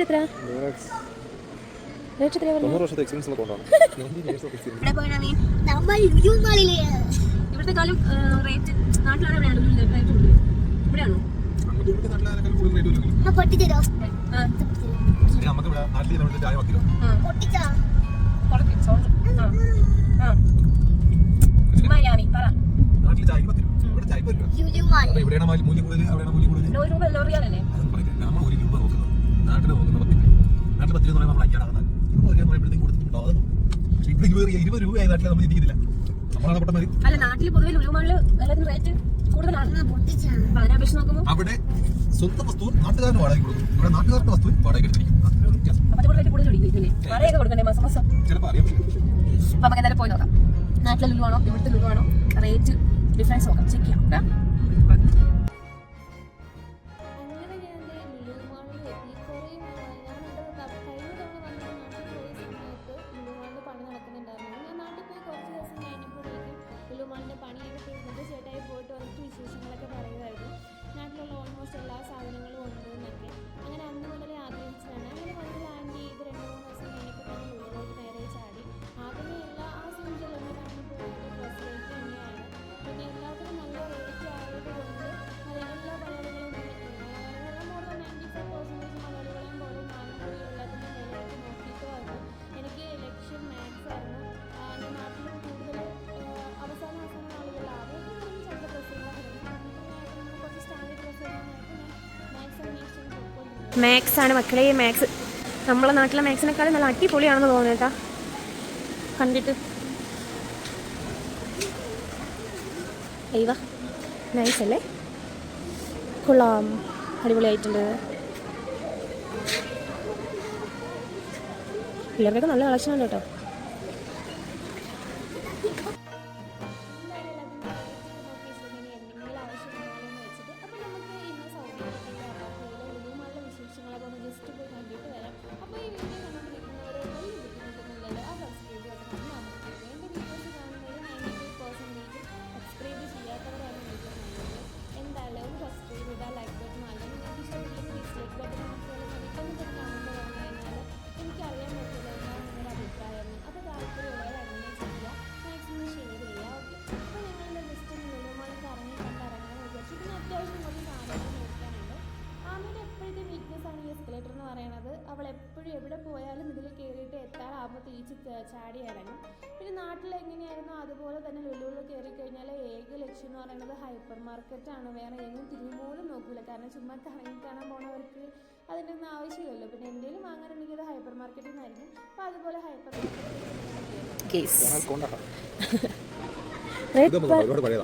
Rate എത്ര rate എത്രയാ പറഞ്ഞത് തൊണ്ണൂറ് വർഷത്തെ എക്സ്പീരിയൻസ് ഉള്ള കൊണ്ടാണ് ഇവിടെ പോയാ നീ നമ്മൾ ലുലുമാളിൽ ഇവിടുത്തെ കാലം റേറ്റ് നാട്ടിലാണ് എവിടെയാണ് റേറ്റ് കൂടുതൽ ഇവിടെയാണോ ആ പൊട്ടിച്ചോ നമുക്ക് ഇവിടെ നാട്ടിൽ നമ്മുടെ ചായ വക്കിലോ പൊട്ടിച്ചോ ആ പറ നാട്ടിൽ ചായ പത്ത് രൂപ ഇവിടെ ചായ പത്ത് രൂപ ലുലുമാൾ അപ്പൊ ഇവിടെയാണ് മാലി- മൂല്യം കൂടുതൽ അവിടെയാണ് മൂല്യം കൂടുതൽ ഒരു രൂപ ലോറിയാലല്ലേ നമ്മൾ ഒരു രൂപ നോക്കുന്നത് നാട്ടിൽ നോക്കുന്ന പത്ത് രൂപ നാട്ടിൽ പത്ത് രൂപ എന്ന് പറയുമ്പോൾ നമ്മൾ അയ്യാടാകുന്നത് ഒരു പറയുമ്പോഴത്തേക്കും കൊടുത്തിട്ടുണ്ടോ. അതൊന്നും പക്ഷേ ഇവിടെ ഇരുപത് ഇരുപത് രൂപയായി നാട്ടിൽ നമ്മൾ ഇരിക്കുന്നില്ല നമ്മളാണ് പെട്ടെന്ന് അല്ല നാട്ടിൽ പൊതുവെ ലുലുമാളിൽ എല്ലാത്തിനും റേറ്റ് കൂടുതലാണ്. പൊട്ടിച്ചാ അപ്പൊ അതിനെ അപേക്ഷിച്ച് നോക്കുമ്പോൾ അവിടെ സ്വന്തം വസ്തു നാട്ടുകാരന് വാടക കൊടുക്കും. ഇവിടെ നാട്ടുകാരുടെ വസ്തു വാടക എടുത്തിരിക്കും. അപ്പൊ നമുക്ക് എന്തായാലും പോയി നോക്കാം. നാട്ടിലെ ലുലു ആണോ ഇവിടുത്തെ ലുലു ആണോ? റേറ്റ് ഡിഫറൻസ് നോക്കാം. ചെക്ക് ചെയ്യാം. മാത്സ് ആണ്. മക്കളെ മാത്സ് നമ്മളെ നാട്ടിലെ മാത്സിനെക്കാളും നല്ല അടിപൊളിയാണെന്ന് തോന്നുന്നു കേട്ടാ. കണ്ടിട്ട്. അയ്യവ നൈസ് അല്ലേ? കൊള്ളാം. അടിപൊളിയായിട്ടുണ്ട്. പിള്ളേർക്കൊക്കെ നല്ല കളക്ഷൻ ഉണ്ട് കേട്ടോ. ചാടി ഇറങ്ങും പിന്നെ നാട്ടിൽ എങ്ങനെയായിരുന്നു അതുപോലെ തന്നെ ലുലുവിൽ കയറി കഴിഞ്ഞാൽ ഏക ലക്ഷ്യം എന്ന് പറയുന്നത് ഹൈപ്പർ മാർക്കറ്റാണ്. വേറെ എങ്ങും തിരിഞ്ഞു പോലും നോക്കില്ല കാരണം ചുമ്മാ കറങ്ങി കാണാൻ പോണവർക്ക് അതിന്റെ ഒന്നും ആവശ്യമില്ലല്ലോ. പിന്നെ എന്തെങ്കിലും വാങ്ങാനുണ്ടെങ്കിൽ അത് ഹൈപ്പർ മാർക്കറ്റിൽ നിന്നായിരിക്കും. അപ്പോൾ അതുപോലെ ഹൈപ്പർ മാർക്കറ്റ്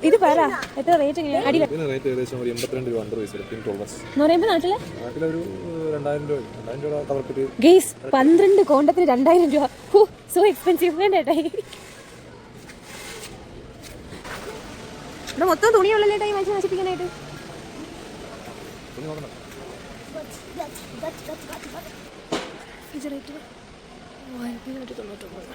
ഇത് പറ. എത്ര റേറ്റ് എങ്ങനെയാണ് അടിയിൽ. ഇതിന് റേറ്റ് ഏകദേശം ഒരു എൺപത്തിരണ്ട് രൂപ അണ്ടർ വൈസ് ഫിഫ്റ്റീൻ ട്വൽവ് എന്ന് പറയുമ്പോൾ നാട്ടിലെ? നാട്ടിലൊരു രണ്ടായിരം രൂപ രണ്ടായിരം രൂപ കവർക്കിട്ട് ഗെയ്സ് പന്ത്രണ്ട് കോണ്ടത്തിന് രണ്ടായിരം രൂപ. സോ എക്സ്പെൻസീവ് വേണ്ട ഏട്ടായി ഇവിടെ മൊത്തം തുണിയുള്ളല്ലേ ഏട്ടായി മനുഷ്യൻ നശിപ്പിക്കാനായിട്ട്? ഇത് റേറ്റ് മൂവായിരത്തി തൊണ്ണൂറ്റൊമ്പത്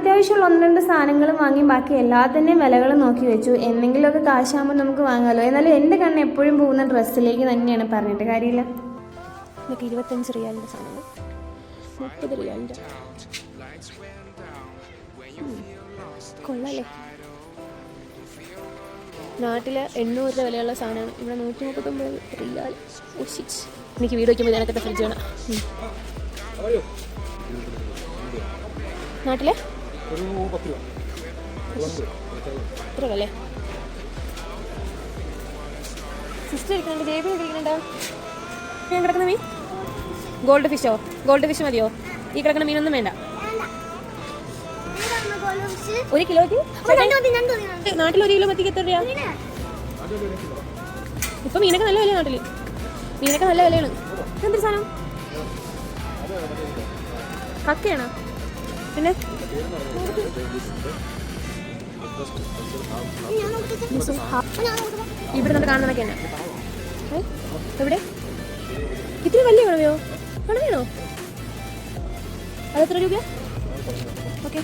അത്യാവശ്യമുള്ള ഒന്ന് രണ്ട് സാധനങ്ങൾ വാങ്ങി ബാക്കി എല്ലാത്തിന്റെയും വിലകൾ നോക്കി വെച്ചു. എന്തെങ്കിലുമൊക്കെ കാശാകുമ്പോൾ നമുക്ക് വാങ്ങാമല്ലോ എന്നാലും എന്റെ കണ്ണ് എപ്പോഴും പോകുന്ന ഡ്രസ്സിലേക്ക് തന്നെയാണ് പറഞ്ഞിട്ട് കാര്യമില്ല. ഇതൊക്കെ ഇരുപത്തഞ്ച് റിയാലിന്റെ സാധനങ്ങൾ. മുപ്പത് റിയാലിന്റെ കൊള്ളാല്ലേ നാട്ടിൽ എണ്ണൂറ് രൂപ വിലയുള്ള സാധനമാണ്. ഇവിടെ നൂറ്റി മുപ്പത്തൊമ്പത് റിയാൽ shit. എനിക്ക് വീട് വയ്ക്കുമ്പോൾ ഞാനൊക്കെ ഫ്രിഡ്ജ് വേണം. നാട്ടിലെ? ഒരു പത്ത് രൂപ. എത്ര വില സിസ്റ്റർ ഇരിക്കുന്നുണ്ട് ബേബി ഇരിക്കുന്നുണ്ടോ. ഞാൻ കിടക്കുന്ന മീൻ? ഗോൾഡ് ഫിഷോ? ഗോൾഡ് ഫിഷ് മതിയോ? ഈ കിടക്കുന്ന മീനൊന്നും വേണ്ട. ഒരു കിലോയ്ക്ക് നാട്ടിൽ ഒരു കിലോ മത്തിക്ക് എത്ര രൂപ ഇപ്പൊ മീനൊക്കെ നല്ല വിലയാണ് നാട്ടിൽ. മീനൊക്കെ നല്ല വിലയാണ്. എന്തൊരു സാധനം? കക്കയാണോ? പിന്നെ? ഇവിടെ നമ്മൾ കാണുന്നതൊക്കെ തന്നെ? എവിടെ? ഇത്തിരി വലിയ കുഴവയോ കുഴവയാണോ അതെത്ര രൂപ ഓക്കെ.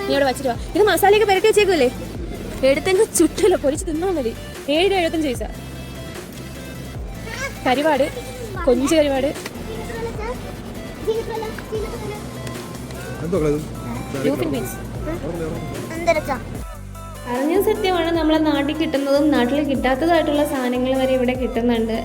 നീ അവിടെ വച്ചിട്ട് ഇത് മസാലയൊക്കെ പെരട്ടി വെച്ചേക്കുമല്ലേ എടുത്തെങ്കിൽ ചുറ്റല്ലോ പൊരിച്ച് തിന്നാൽ മതി. ഏഴ് എഴുപത്തഞ്ച് പൈസ. കരിപാട് കൊഞ്ച് ഒരുപാട് എന്തോ ബീൻസ് അറിഞ്ഞ സത്യമാണ് നമ്മളെ നാട്ടിൽ കിട്ടുന്നതും നാട്ടിൽ കിട്ടാത്തതായിട്ടുള്ള സാധനങ്ങൾ വരെ ഇവിടെ കിട്ടുന്നുണ്ട്.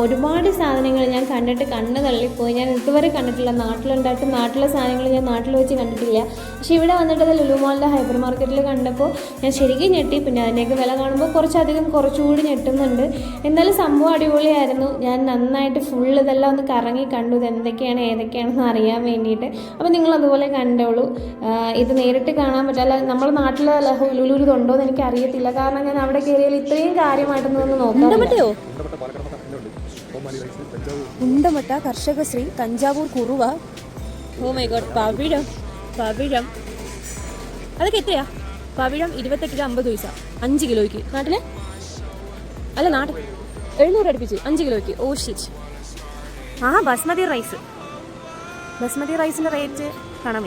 ഒരുപാട് സാധനങ്ങൾ ഞാൻ കണ്ടിട്ട് കണ്ണ് തള്ളിപ്പോയി. ഞാൻ ഇതുവരെ കണ്ടിട്ടില്ല. നാട്ടിലുണ്ടായിട്ട് നാട്ടിലെ സാധനങ്ങൾ ഞാൻ നാട്ടിൽ വെച്ച് കണ്ടിട്ടില്ല. പക്ഷേ ഇവിടെ വന്നിട്ട് അത് ലുലു മാളിന്റെ ഹൈപ്പർ മാർക്കറ്റിൽ കണ്ടപ്പോൾ ഞാൻ ശരിക്കും ഞെട്ടി. പിന്നെ അതിന്റെയൊക്കെ വില കാണുമ്പോൾ കുറച്ചധികം കുറച്ചുകൂടി ഞെട്ടുന്നുണ്ട്. എന്തായാലും സംഭവം അടിപൊളിയായിരുന്നു. ഞാൻ നന്നായിട്ട് ഫുൾ ഇതെല്ലാം ഒന്ന് കറങ്ങി കണ്ടു. ഇത് എന്തൊക്കെയാണ് ഏതൊക്കെയാണെന്ന് അറിയാൻ വേണ്ടിയിട്ട്. അപ്പോൾ നിങ്ങൾ അതുപോലെ കണ്ടോളൂ. ഇത് നേരിട്ട് കാണാൻ പറ്റില്ല. നമ്മുടെ നാട്ടിലെ ലുലുലു ഉണ്ടോ എന്ന് എനിക്ക് അറിയത്തില്ല കാരണം ഞാൻ അവിടെ കയറിയാൽ ഇത്രയും കാര്യമായിട്ടൊന്നും ഒന്ന് നോക്കാം ഉണ്ടമട്ട കർഷകശ്രീ തഞ്ചാവൂർ കുറുവ. ഓ മൈ ഗോഡ് പവിഴം പവിഴം. അതൊക്കെ എത്രയാ? പവിഴം ഇരുപത്തെട്ടിന് അമ്പത് പൈസ. അഞ്ച് കിലോയ്ക്ക്. നാട്ടിൽ? അല്ല നാട്ടിൽ. എഴുന്നൂറ് അടുപ്പിച്ച്. അഞ്ച് കിലോയ്ക്ക്. ഓ ഷിറ്റ് ആ ബസ്മതി റൈസ്. ബസ്മതി റൈസിന്റെ റേറ്റ് കാണാൻ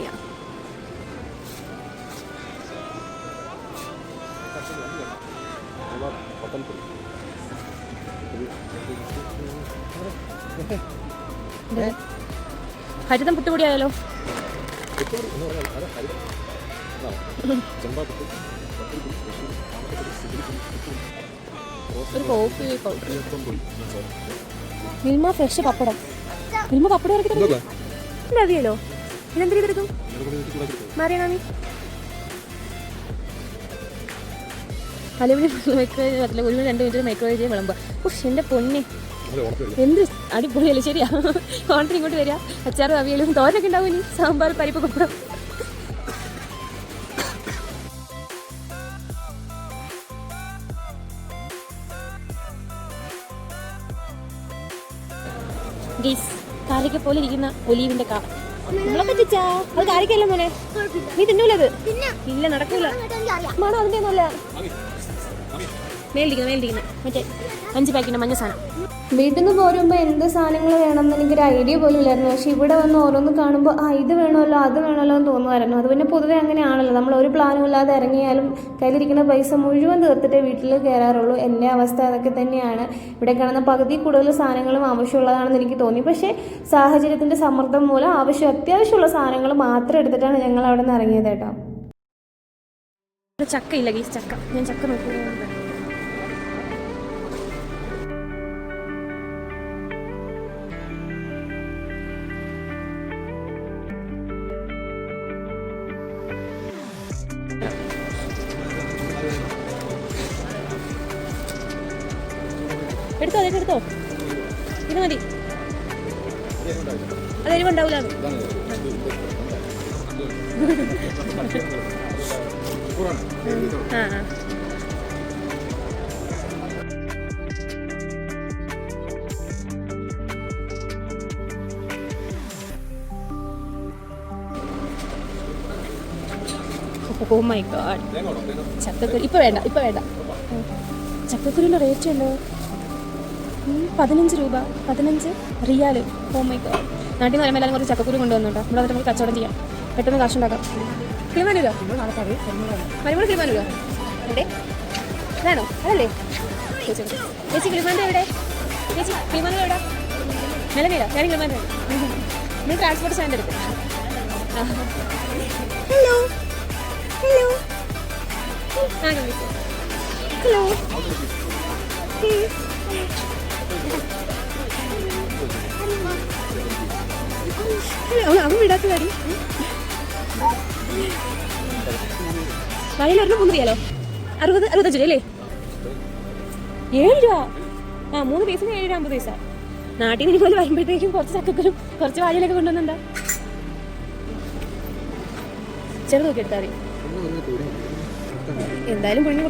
ഹരിതം പുട്ടുപൊടി ഒരു മിൽമ ഫ്രഷ് പപ്പടം. മിൽമ പപ്പടം ഇറക്കി അറിയാലോ ഇതെന്തിരി ഇതെടുക്കും മാറിയണാമി അലുമിനിയം മൈക്രോവേവ് ഒരു രണ്ട് മിനിറ്റ് മൈക്രോവേവ് വിളമ്പുക. ഉഷ് എന്റെ പൊന്നെ. എന്ത് അടിപൊളിയല്ലേ ശരിയാ. കോൺട്രി ഇങ്ങോട്ട് വരിക. അച്ചാറും അവിയലും തോരനൊക്കെ ഉണ്ടാവും ഇനി. സാമ്പാർ പരിപ്പ് പപ്പടം. ഗീസ് കാരയ്ക്ക പോലെ ഇരിക്കുന്ന ഒലീവിന്റെ കാ. നമ്മളെ പറ്റിച്ചാ അത് കാരക്കല്ല മോനെ? നീ തിന്നൂലത് ഇല്ല നടക്കൂല. മണം അതിന്റെ നല്ല മേലിരിക്കുന്ന മേലിരിക്കുന്ന. മറ്റേ അഞ്ച് പാക്കിന്റെ മഞ്ഞ സാധനം. വീട്ടിൽ നിന്ന് പോരുമ്പോൾ എന്ത് സാധനങ്ങൾ വേണമെന്ന് എനിക്കൊരു ഐഡിയ പോലും ഇല്ലായിരുന്നു. പക്ഷെ ഇവിടെ വന്ന് ഓരോന്ന് കാണുമ്പോൾ ആ ഇത് വേണമല്ലോ അത് വേണമല്ലോ എന്ന് തോന്നുമായിരുന്നു. അത് പിന്നെ പൊതുവെ അങ്ങനെയാണല്ലോ. നമ്മൾ ഒരു പ്ലാനും ഇല്ലാതെ ഇറങ്ങിയാലും കയ്യിലിരിക്കുന്ന പൈസ മുഴുവൻ തീർത്തിട്ടേ വീട്ടിൽ കയറാറുള്ളൂ എന്റെ അവസ്ഥ അതൊക്കെ തന്നെയാണ്. ഇവിടെ കാണുന്ന പകുതി കൂടുതൽ സാധനങ്ങളും ആവശ്യമുള്ളതാണെന്ന് എനിക്ക് തോന്നി. പക്ഷേ സാഹചര്യത്തിന്റെ സമ്മർദ്ദം മൂലം ആവശ്യം അത്യാവശ്യമുള്ള സാധനങ്ങൾ മാത്രം എടുത്തിട്ടാണ് ഞങ്ങൾ അവിടെ നിന്ന് ഇറങ്ങിയത് കേട്ടോ. ചക്ക ഇല്ല ഗീസ് ചക്ക. ഞാൻ ചക്ക നോക്കുന്നുണ്ട് ഇത് മതി. അത് എരിവുണ്ടാവില്ല ആ ഓ മൈ ഗാഡ് ചക്കക്കുരു ഇപ്പൊ വേണ്ട ഇപ്പൊ വേണ്ട. ചക്കക്കുരുവിന്റെ റേറ്റ് ഉണ്ടോ? പതിനഞ്ച് രൂപ. പതിനഞ്ച് റിയാൽ ഓ മൈ ഗോഡ് നാട്ടിൽ നിന്ന് വരുമ്പോൾ എല്ലാവരും കുറച്ച് ചക്കക്കുരു കൊണ്ടുവന്നുണ്ടോ? നമ്മൾ അവരുടെ നമുക്ക് കച്ചവടം ചെയ്യാം. പെട്ടെന്ന് കാശുണ്ടാക്കാം. കിളിമാനൂരോ? മരുമൂട് കിളിമാനൂരോ? എവിടെ ഇതാണോ? അതല്ലേ? ചേച്ചി കിളിമാന്റെ എവിടെ? ചേച്ചി കിളിമാനൂർ എവിടെ? നിലവിലോ? ഞാൻ കിളിമാന്റെ നിങ്ങൾ ട്രാൻസ്പോർട്ട് സ്റ്റാൻഡ് എടുത്ത് ഹലോ ഹലോ ആ ഹലോ അവൻ വിടാത്ത കാര്യം? മൂന്ന് റിയാലോ അറുപത് അറുപത്തഞ്ച് രൂപ അല്ലേ? ഏഴ് രൂപ. ആ മൂന്ന് പീസിന് ഏഴ് രൂപ അമ്പത് പൈസ. നാട്ടിൽ നിന്ന് പോലെ വരുമ്പോഴത്തേക്കും കുറച്ച് കുറച്ച് വാഴയിലൊക്കെ കൊണ്ടുവന്നുണ്ടാ ചെറു നോക്കി എടുത്താൽ എന്തായാലും പുഴുങ്ങി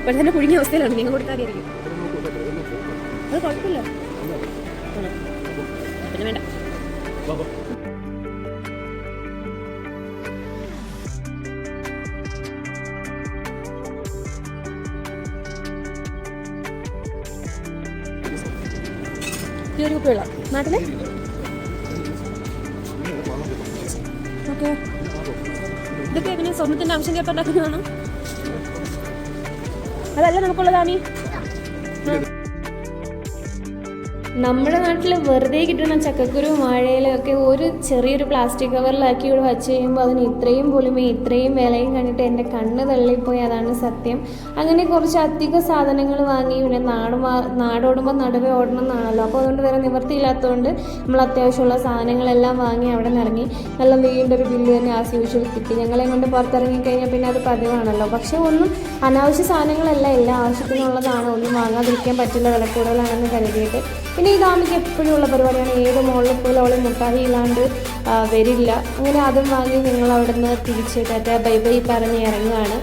ഇപ്പോൾ തന്നെ പുഴുങ്ങിയ അവസ്ഥയിലാണ്. നിങ്ങൾ കൊടുത്താൽ അത് കുഴപ്പമില്ല. ഓക്കെ. ഇതൊക്കെ പിന്നെ സ്വർണത്തിന്റെ അംശം കേട്ടുണ്ടാക്കുന്നതാണ് അതല്ല നമുക്കുള്ളതാണീ നമ്മുടെ നാട്ടിൽ വെറുതെ കിട്ടുന്ന ചക്കക്കുരു വാഴയിലൊക്കെ ഒരു ചെറിയൊരു പ്ലാസ്റ്റിക് കവറിലാക്കി ഇവിടെ വച്ച് കഴിയുമ്പോൾ അതിന് ഇത്രയും പൊലിമയും ഇത്രയും വിലയും കണ്ടിട്ട് എന്റെ കണ്ണ് തള്ളിപ്പോയി അതാണ് സത്യം. അങ്ങനെ കുറച്ച് അധിക സാധനങ്ങൾ വാങ്ങി പിന്നെ നാട് നാടോടുമ്പോൾ നടുവേ ഓടണം എന്നാണല്ലോ. അപ്പോൾ അതുകൊണ്ട് വേറെ നിവൃത്തിയില്ലാത്തതുകൊണ്ട് നമ്മൾ അത്യാവശ്യമുള്ള സാധനങ്ങളെല്ലാം വാങ്ങി അവിടെ ഇറങ്ങി നല്ല നീണ്ടൊരു ബില്ല് തന്നെ ആസ് യൂഷ്വൽ കിട്ടി. ഞങ്ങളെ കൊണ്ട് പുറത്തിറങ്ങി കഴിഞ്ഞാൽ പിന്നെ അത് പതിവാണല്ലോ. പക്ഷേ ഒന്നും അനാവശ്യ സാധനങ്ങളല്ല എല്ലാ ആവശ്യത്തിനുള്ളതാണ്. ഒന്നും വാങ്ങാതിരിക്കാൻ പറ്റില്ല വില കൂടുതലാണെന്ന് കരുതിയിട്ട്. പിന്നെ ഈ ദാമിക്ക് എപ്പോഴും ഉള്ള പരിപാടിയാണ്. ഏത് മോളിൽ പോലും അവൾ മുട്ടായി ഇല്ലാണ്ട് വരില്ല. അങ്ങനെ അതും വാങ്ങി ഞങ്ങൾ അവിടെ നിന്ന് തിരിച്ച് ടാറ്റ ബൈ ബൈ പറഞ്ഞ് ഇറങ്ങുകയാണ്.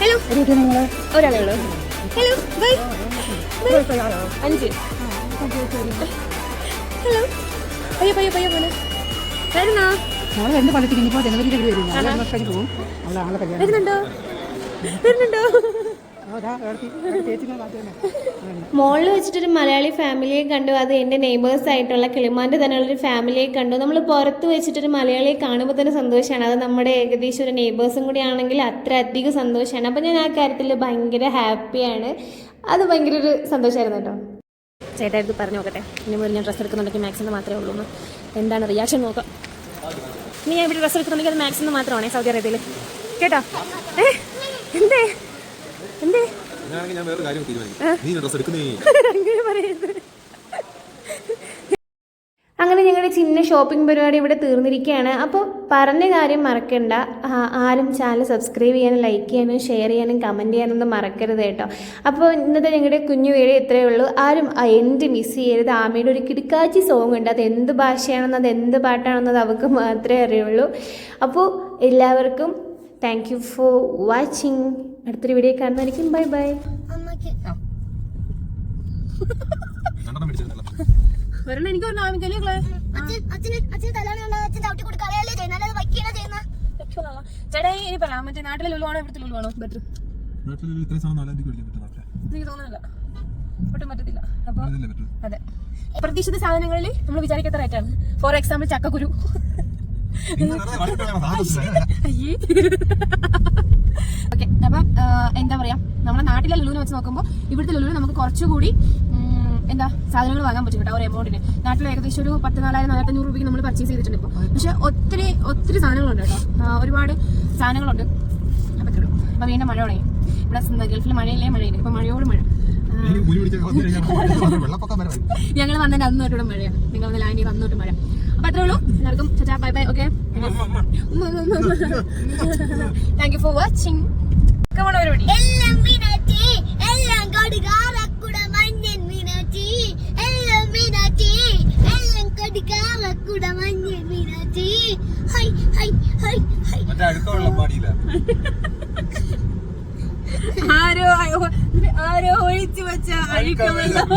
ഹലോ. ഒരാളേ ഉള്ളൂ. Hello bye. അഞ്ച്. ഹലോ. പയ്യ പയ്യ പയ്യ മോനെ. വരുന്നോ? മോളെ രണ്ട് പണിക്ക് ഇനിയിപ്പോൾ ജനുവരിയിൽ ഇവിടെ വരും ഞാൻ കഴിഞ്ഞ് പോകും അവളെ ആളെ കല്യാണം വരുന്നുണ്ടോ? വരുന്നുണ്ടോ? മോളിൽ വെച്ചിട്ടൊരു മലയാളി ഫാമിലിയെ കണ്ടു. അത് എന്റെ നെയ്ബേഴ്സ് ആയിട്ടുള്ള കിളിമാന്റെ തന്നെയുള്ളൊരു ഫാമിലിയെ കണ്ടു. നമ്മൾ പുറത്ത് വെച്ചിട്ടൊരു മലയാളിയെ കാണുമ്പോൾ തന്നെ സന്തോഷമാണ് അത് നമ്മുടെ ഏകദേശം ഒരു നെയ്ബേഴ്സും കൂടി ആണെങ്കിൽ അത്ര അധികം സന്തോഷമാണ് അപ്പോൾ ഞാൻ ആ കാര്യത്തിൽ ഭയങ്കര ഹാപ്പിയാണ് അത് ഭയങ്കര ഒരു സന്തോഷമായിരുന്നു കേട്ടോ. ചേട്ടാ ഇത് പറഞ്ഞു നോക്കട്ടെ. ഇനി മുതൽ ഞാൻ ഡ്രസ്സ് എടുക്കുന്നുണ്ടെങ്കിൽ മാക്സിമം മാത്രമേ ഉള്ളൂ എന്ന്. എന്താണ് റിയാക്ഷൻ നോക്കാം. ഇനി ഞാൻ ഇവിടെ ഡ്രസ്സ് എടുക്കുന്നുണ്ടെങ്കിൽ അത് മാക്സിമം മാത്രമാണേ സൗദി അറേബ്യയിൽ കേട്ടോ? ഏ എന്തേ? എന്തേ? ഞാൻ വേറെ കാര്യം തീരുമാനിക്കും. നീ ഡ്രസ് എടുക്കുന്നേ? അങ്ങനെ അങ്ങനെ ഞങ്ങളുടെ ചിന്ന ഷോപ്പിംഗ് പരിപാടി ഇവിടെ തീർന്നിരിക്കുകയാണ്. അപ്പോൾ പറഞ്ഞ കാര്യം മറക്കണ്ട. ആരും ചാനൽ സബ്സ്ക്രൈബ് ചെയ്യാനും ലൈക്ക് ചെയ്യാനും ഷെയർ ചെയ്യാനും കമന്റ് ചെയ്യാനൊന്നും മറക്കരുത് കേട്ടോ. അപ്പോൾ ഇന്നത്തെ ഞങ്ങളുടെ കുഞ്ഞു വീഡിയോ ഇത്രയേ ഉള്ളൂ. ആരും എന്ത് മിസ് ചെയ്യരുത്. ആമയുടെ ഒരു കിടക്കാച്ചി സോങ് ഉണ്ട്. അത് എന്ത് ഭാഷയാണെന്ന് അത് എന്ത് പാട്ടാണെന്നത് അവർക്ക് മാത്രമേ അറിയുള്ളൂ. അപ്പോൾ എല്ലാവർക്കും താങ്ക് യു ഫോർ വാച്ചിങ് അടുത്തൊരു വീഡിയോ കാണുന്നതായിരിക്കും. ബൈ ബൈ വരണം എനിക്ക് പറഞ്ഞു ആമിക്കല്ലേ ചേട്ടാ ഇനി പറയാം മറ്റേ നാട്ടിലെ ഇവിടുത്തെ ബെറ്റർ നാട്ടിൽ ഇത്രയും സാധനം നാലാം തീയതി മേടിക്കാൻ എനിക്ക് തോന്നുന്നില്ല. ഒട്ടും പറ്റത്തില്ല. അപ്പൊ അതല്ലേ അതെ. പ്രതീക്ഷിത സാധനങ്ങളിൽ നമ്മൾ വിചാരിക്കാത്ത റേറ്റാണ് ഫോർ എക്സാമ്പിൾ ചക്കക്കുരു. അയ്യേ ഓക്കെ അപ്പം എന്താ പറയാ? നമ്മുടെ നാട്ടിലെ ലുലുവിനെ വെച്ച് നോക്കുമ്പോൾ ഇവിടുത്തെ ലുലുവിൽ നമുക്ക് കുറച്ചുകൂടി എന്താ സാധനങ്ങൾ വാങ്ങാൻ പറ്റും കേട്ടോ ഒരു എമൗണ്ടിന് നാട്ടിൽ ഏകദേശം ഒരു പത്ത് നാലായിരം നാലായിരത്തഞ്ഞൂറ് രൂപയ്ക്ക് നമ്മൾ പർച്ചേസ് ചെയ്തിട്ടുണ്ട് ഇപ്പോൾ പക്ഷെ ഒത്തിരി ഒത്തിരി സാധനങ്ങളുണ്ട് കേട്ടോ. ഒരുപാട് സാധനങ്ങളുണ്ട്. അപ്പം. അപ്പം വീണ്ടും മഴ തുടങ്ങി. ഇവിടെ ഗൾഫിൽ മഴയില്ലേ? മഴയില്ല? ഇപ്പം മഴയോട് മഴ. ഞങ്ങൾ വന്നിട്ട് അന്ന് തൊട്ടുള്ള മഴയാണ്. നിങ്ങൾ വന്ന് ലാൻഡ് വന്നോട്ടും മഴ. അപ്പൊ അത്രേ ഉള്ളൂ എല്ലാവർക്കും ചാ bye bye okay? Thank you for watching എല്ലാം മീനാച്ചി എല്ലാം കടുകാറക്കുട മഞ്ഞൻ മീനാച്ചി. എല്ലാം മീനാച്ചി എല്ലാം കടുകാറക്കുട മഞ്ഞൻ Meenachi. Hi hi hi hi. ആരോ ആരോ ഒഴിച്ചു വെച്ച അഴുക്ക വെള്ളം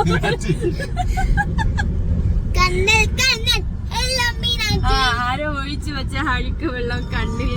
കണ്ണൽ കണ്ണൻ എല്ലാം ആ, മീനാച്ചി ആരോ ഒഴിച്ചു വെച്ച അഴുക്ക് വെള്ളം കണ്ണിൽ